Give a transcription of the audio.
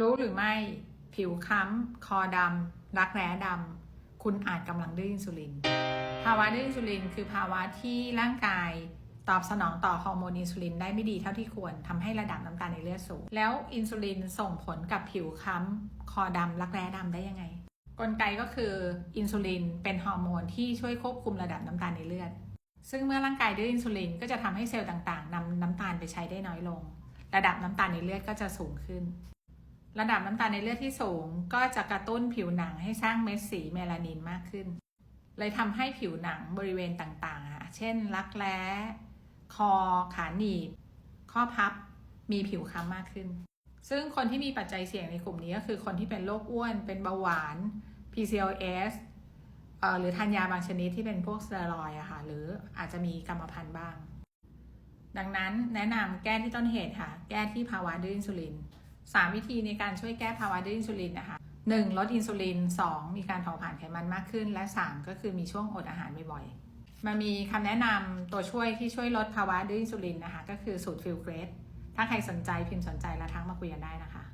รู้หรือไม่ผิวค้ำ คอดำ รักแร้ดำ คุณอาจกำลังดื้ออินซูลิน ภาวะดื้ออินซูลิน คือภาวะที่ร่างกายตอบสนองต่อฮอร์โมนอินซูลินได้ไม่ดีเท่าที่ควรทำให้ระดับน้ำตาลในเลือดสูง แล้วอินซูลินส่งผลกับผิวค้ำ คอดำรักแร้ดำได้ยังไง กลไกก็คืออินซูลินเป็นฮอร์โมนที่ช่วยควบคุมระดับน้ำตาลในเลือด ซึ่งเมื่อร่างกายดื้ออินซูลินก็จะทำให้เซลล์ต่างๆนำน้ำตาลไปใช้ได้น้อยลง ระดับน้ำตาลในเลือดก็จะสูงขึ้น ระดับน้ำตาลในเลือดที่สูง ก็จะกระตุ้นผิวหนังให้สร้างเม็ดสีเมลานินมากขึ้น เลยทำให้ผิวหนังบริเวณต่างๆอะเช่น รักแร้ คอ ขาหนีบ ข้อพับ มีผิวค้ำมากขึ้น ซึ่งคนที่มีปัจจัยเสี่ยงในกลุ่มนี้ก็คือคนที่เป็นโรคอ้วน เป็นเบาหวาน PCOS หรือทานยาบางชนิดที่เป็นพวกสเตียรอยอะค่ะ หรืออาจจะมีกรรมพันธุ์บ้าง ดังนั้นแนะนำแก้ที่ต้นเหตุค่ะ แก้ที่ภาวะดื้ออินซูลิน สามวิธีในการช่วยแก้ภาวะดื้ออินซูลินนะคะหนึ่งลดอินซูลินสองมีการเผาผลาญไขมันมากขึ้น และสามก็คือมีช่วงอดอาหารบ่อยๆมามีคำแนะนำตัวช่วยที่ช่วยลดภาวะดื้ออินซูลินนะคะ ก็คือสูตรฟิลเกรดถ้าใครสนใจพิมพ์สนใจแล้วทักมาคุยกันได้นะคะ